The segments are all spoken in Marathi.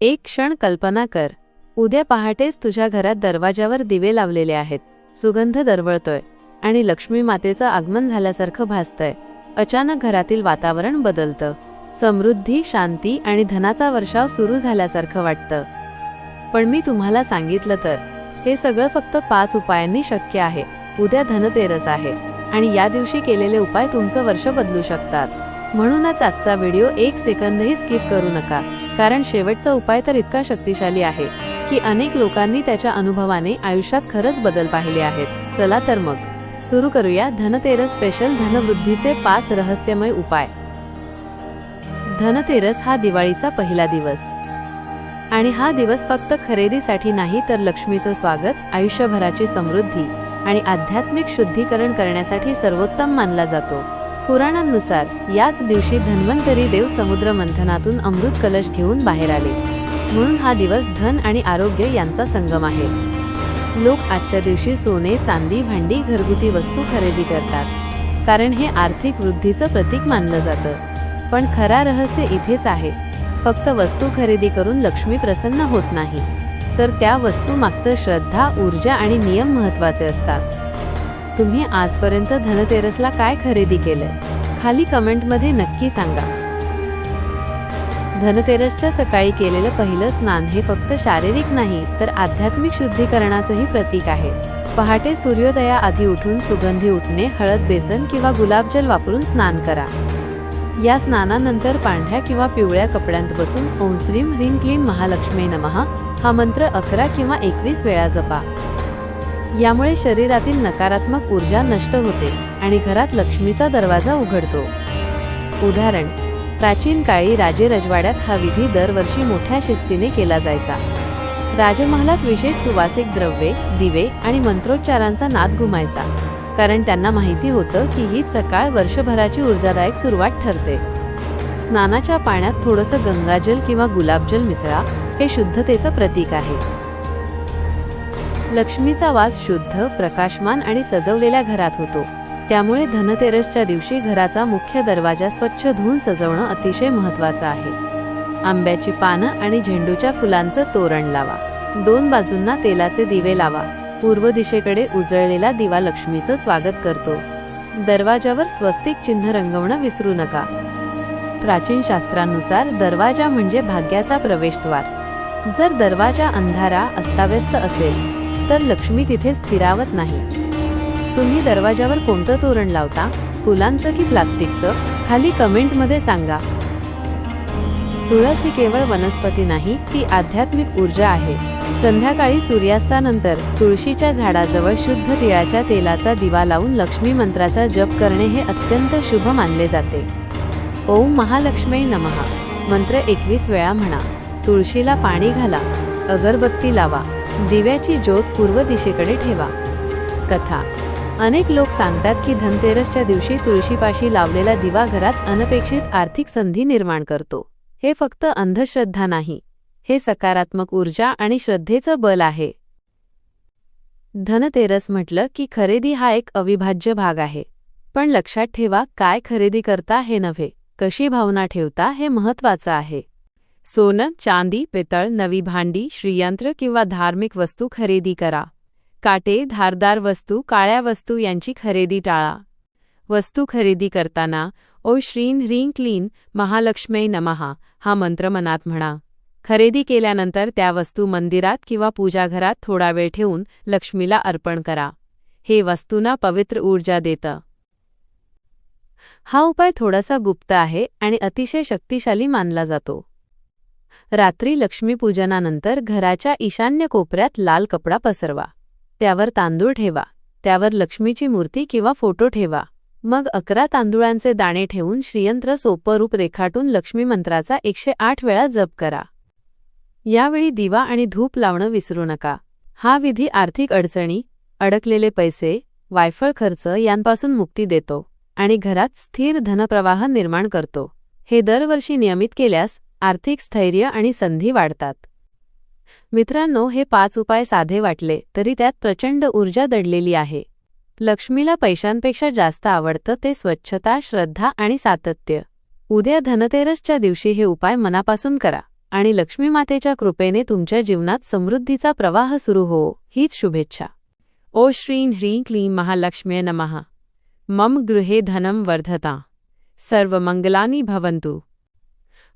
एक क्षण कल्पना कर. उद्या पहाटेच तुझ्या घरात दरवाजावर दिवे लावलेले आहेत. सुगंध दरवळतोय. आणि लक्ष्मी मातेचं आगमन झाल्यासारखं भासतंय. अचानक घरातील वातावरण बदलतं. समृद्धी शांती आणि धनाचा वर्षाव सुरू झाल्यासारखं वाटतं. पण मी तुम्हाला सांगितलं तर हे सगळं फक्त पाच उपायांनी शक्य आहे. उद्या धनतेरस आहे. आणि या दिवशी केलेले उपाय तुमचं वर्ष बदलू शकतात. म्हणूनच आजचा व्हिडिओ एक सेकंदही स्किप करू नका. कारण शेवटचा उपाय तर इतका शक्तिशाली आहे की अनेक लोकांनी त्याच्या अनुभवाने आयुष्यात खरंच बदल पाहिले आहेत. चला तर मग सुरू करूया धनतेरस स्पेशल धनवृद्धीचे पाच रहस्यमय उपाय. धनतेरस हा दिवाळीचा पहिला दिवस. आणि हा दिवस फक्त खरेदीसाठी नाही तर लक्ष्मीचं स्वागत आयुष्यभराची समृद्धी आणि आध्यात्मिक शुद्धीकरण करण्यासाठी सर्वोत्तम मानला जातो. पुराणांनुसार याच दिवशी धन्वंतरी देव समुद्र मंथनातून अमृत कलश घेऊन बाहेर आले. म्हणून हा दिवस धन आणि आरोग्य यांचा संगम आहे. लोक आजच्या दिवशी सोने चांदी भांडी घरगुती वस्तू खरेदी करतात. कारण हे आर्थिक वृद्धीचं प्रतीक मानलं जातं. पण खरा रहस्य इथेच आहे. फक्त वस्तू खरेदी करून लक्ष्मी प्रसन्न होत नाही. तर त्या वस्तू मागचं श्रद्धा ऊर्जा आणि नियम महत्त्वाचे असतात. तुम्ही आजपर्यंत धनतेरसला काय खरेदी केलं? खाली कमेंटमध्ये नक्की सांगा. धनतेरसच्या सकाळी केलेलं पहिलं स्नान हे फक्त शारीरिक नाही तर आध्यात्मिक शुद्धीकरणाचंही प्रतीक आहे. पहाटे सूर्योदयाआधी उठून सुगंधी उठणे हळद बेसन किंवा गुलाबजल वापरून स्नान करा. या स्नानानंतर पांढऱ्या किंवा पिवळ्या कपड्यांत बसून ओम श्रीम ह्रीम क्लीम महालक्ष्मी नमः हा मंत्र अकरा किंवा एकवीस वेळा जपा. यामुळे शरीरातील नकारात्मक ऊर्जा नष्ट होते आणि घरात लक्ष्मीचा दरवाजा उघडतो. उदाहरण प्राचीन काळी राजे रजवाड्यात हा विधी दरवर्षी मोठ्या शिस्तीने केला जायचा. राजमहालात विशेष सुवासिक द्रव्ये दिवे आणि मंत्रोच्चारांचा नाद घुमायचा कारण त्यांना माहिती होतं की हीच सकाळ वर्षभराची ऊर्जादायक सुरुवात ठरते. स्नानाच्या पाण्यात थोडंसं गंगाजल किंवा गुलाबजल मिसळा हे शुद्धतेचं प्रतीक आहे. लक्ष्मीचा वास शुद्ध प्रकाशमान आणि सजवलेल्या घरात होतो. त्यामुळे धनतेरसच्या दिवशी घराचा मुख्य दरवाजा स्वच्छ धुवून सजवणं अतिशय महत्वाचं आहे. आंब्याची पानं आणि झेंडूच्या फुलांचं तोरण लावा. दोन बाजूंना तेलाचे दिवे लावा. पूर्व दिशेकडे उजळलेला दिवा लक्ष्मीचं स्वागत करतो. दरवाजावर स्वस्तिक चिन्ह रंगवणं विसरू नका. प्राचीन शास्त्रानुसार दरवाजा म्हणजे भाग्याचा प्रवेशद्वार. जर दरवाजा अंधारा अस्ताव्यस्त असेल तर लक्ष्मी तिथे स्थिरावत नाही. तुम्ही दरवाजावर कोणतं तोरण लावता? फुलांचं की प्लास्टिकचं? खाली कमेंटमध्ये सांगा. तुळस ही केवळ वनस्पती नाही ती आध्यात्मिक ऊर्जा आहे. संध्याकाळी सूर्यास्तानंतर तुळशीच्या झाडाजवळ शुद्ध तिळाच्या तेलाचा दिवा लावून लक्ष्मी मंत्राचा जप करणे हे अत्यंत शुभ मानले जाते. ओम महालक्ष्मी नमहा मंत्र एकवीस वेळा म्हणा. तुळशीला पाणी घाला. अगरबत्ती लावा. दिव्याची ज्योत पूर्व दिशेकडे ठेवा. कथा. अनेक लोक सांगतात की धनतेरसच्या दिवशी तुळशीपाशी लावलेला दिवा घरात अनपेक्षित आर्थिक संधी निर्माण करतो. हे फक्त अंधश्रद्धा नाही. हे सकारात्मक ऊर्जा आणि श्रद्धेचं बल आहे. धनतेरस म्हटलं की खरेदी हा एक अविभाज्य भाग आहे. पण लक्षात ठेवा काय खरेदी करता हे नव्हे. कशी भावना ठेवता हे महत्वाचं आहे. सोनं चांदी पितळ नवी भांडी श्रीयंत्र किंवा धार्मिक वस्तू खरेदी करा. काटे धारदार वस्तू काळ्या वस्तू यांची खरेदी टाळा. वस्तू खरेदी करताना ओ श्रीन ह्रीं क्लीन महालक्ष्मी नमहा हा मंत्र मनात म्हणा. खरेदी केल्यानंतर त्या वस्तू मंदिरात किंवा पूजाघरात थोडा वेळ ठेवून लक्ष्मीला अर्पण करा. हे वस्तूंना पवित्र ऊर्जा देतं. हा उपाय थोडासा गुप्त आहे आणि अतिशय शक्तिशाली मानला जातो. रात्री लक्ष्मीपूजनानंतर घराच्या ईशान्य कोपऱ्यात लाल कपडा पसरवा. त्यावर तांदूळ ठेवा. त्यावर लक्ष्मीची मूर्ती किंवा फोटो ठेवा. मग अकरा तांदुळांचे दाणे ठेवून श्रीयंत्र सोपं रूप रेखाटून लक्ष्मी मंत्राचा एकशे आठ वेळा जप करा. यावेळी दिवा आणि धूप लावणं विसरू नका. हा विधी आर्थिक अडचणी अडकलेले पैसे वायफळ खर्च यांपासून मुक्ती देतो आणि घरात स्थिर धनप्रवाह निर्माण करतो. हे दरवर्षी नियमित केल्यास आर्थिक स्थैर्य आणि संधी वाढतात. मित्रांनो हे पाच उपाय साधे वाटले तरी त्यात प्रचंड ऊर्जा दडलेली आहे. लक्ष्मीला पैशांपेक्षा जास्त आवडतं ते स्वच्छता श्रद्धा आणि सातत्य. उद्या धनतेरसच्या दिवशी हे उपाय मनापासून करा आणि लक्ष्मीमातेच्या कृपेने तुमच्या जीवनात समृद्धीचा प्रवाह सुरू हो हीच शुभेच्छा. ओ श्रीं ह्रीं क्लीं महालक्ष्म्य नमः. मम गृहे धनं वर्धता. सर्व मंगलानी भवंतु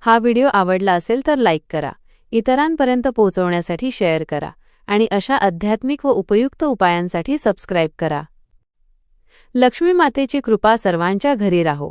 हा व्हिडिओ आवडला असेल तर लाईक करा. इतरांपर्यंत पोहोचवण्यासाठी शेअर करा. आणि अशा आध्यात्मिक व उपयुक्त उपायांसाठी सबस्क्राईब करा. लक्ष्मी मातेची कृपा सर्वांच्या घरी राहो.